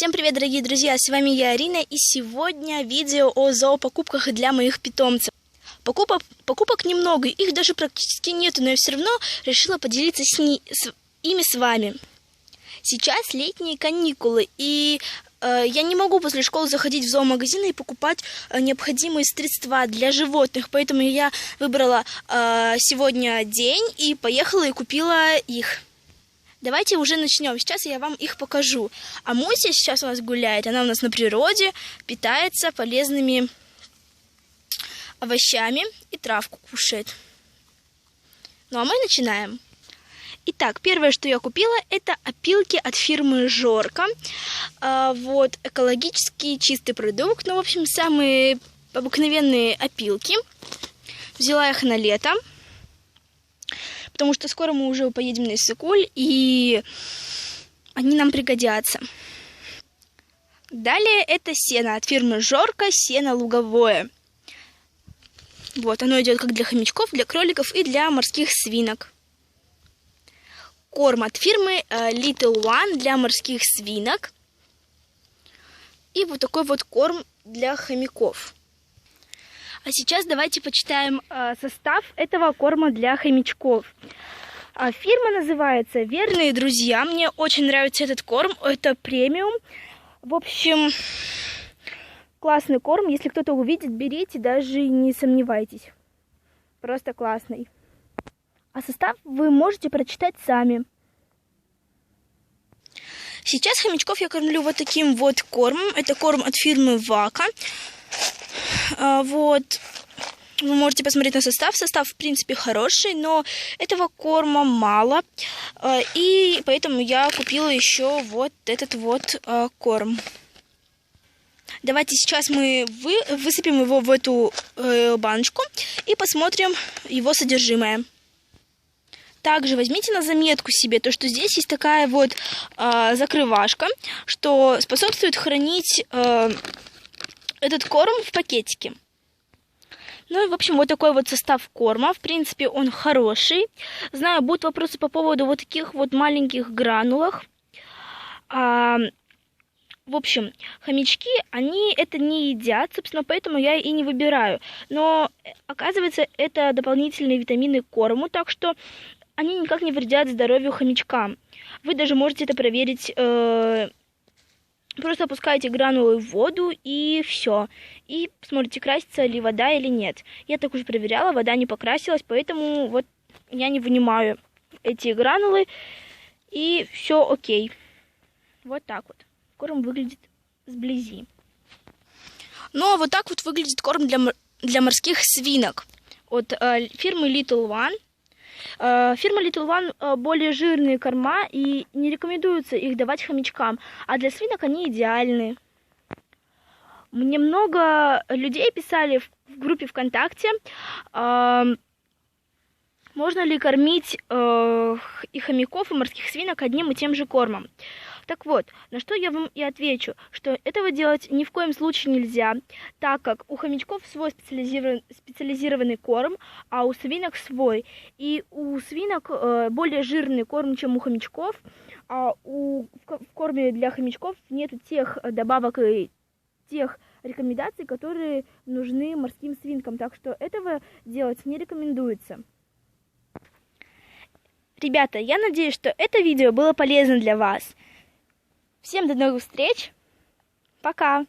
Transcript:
Всем привет, дорогие друзья, с вами я, Арина, и сегодня видео о зоопокупках для моих питомцев. Покупок, покупок немного, их даже практически нету, но я все равно решила поделиться с, ни, с ими с вами. Сейчас летние каникулы, и э, я не могу после школы заходить в зоомагазин и покупать э, необходимые средства для животных, поэтому я выбрала э, сегодня день и поехала и купила их. Давайте уже начнем. Сейчас я вам их покажу. А Муся сейчас у нас гуляет. Она у нас на природе, питается полезными овощами и травку кушает. Ну а мы начинаем. Итак, первое, что я купила, это опилки от фирмы Жорка. А, вот, экологический чистый продукт. Ну, в общем, самые обыкновенные опилки. Взяла их на лето потому что скоро мы уже поедем на Иссыкуль, и они нам пригодятся. Далее это сено от фирмы Жорка, сено луговое. Вот, оно идет как для хомячков, для кроликов и для морских свинок. Корм от фирмы э, Little One для морских свинок. И вот такой вот корм для хомяков. А сейчас давайте почитаем э, состав этого корма для хомячков. А фирма называется «Верные друзья». Мне очень нравится этот корм. Это премиум. В общем, классный корм. Если кто-то увидит, берите, даже не сомневайтесь. Просто классный. А состав вы можете прочитать сами. Сейчас хомячков я кормлю вот таким вот кормом. Это корм от фирмы Вака. А, вот. Вы можете посмотреть на состав. Состав, в принципе, хороший, но этого корма мало. А, и поэтому я купила еще вот этот вот а, корм. Давайте сейчас мы вы, высыпем его в эту э, баночку и посмотрим его содержимое. Также возьмите на заметку себе то, что здесь есть такая вот э, закрывашка, что способствует хранить э, этот корм в пакетике. Ну и, в общем, вот такой вот состав корма. В принципе, он хороший. Знаю, будут вопросы по поводу вот таких вот маленьких гранулах. А, в общем, хомячки, они это не едят, собственно, поэтому я и не выбираю. Но, оказывается, это дополнительные витамины к корму, так что они никак не вредят здоровью хомячкам. Вы даже можете это проверить э, Просто опускаете гранулы в воду и все. И смотрите, красится ли вода или нет. Я так уже проверяла, вода не покрасилась, поэтому вот я не вынимаю эти гранулы. И все окей. Вот так вот. Корм выглядит сблизи. Ну, а вот так вот выглядит корм для, для морских свинок от э, фирмы Little One. Э, фирма Little One э, более жирные корма и не рекомендуется их давать хомячкам, а для свинок они идеальны. Мне много людей писали в группе ВКонтакте, э, можно ли кормить и хомяков, и морских свинок одним и тем же кормом. Так вот, на что я вам и отвечу, что этого делать ни в коем случае нельзя, так как у хомячков свой специализированный, специализированный корм, а у свинок свой. И у свинок э, более жирный корм, чем у хомячков, а у, в, корме для хомячков нет тех добавок и тех рекомендаций, которые нужны морским свинкам. Так что этого делать не рекомендуется. Ребята, я надеюсь, что это видео было полезно для вас. Всем до новых встреч. Пока.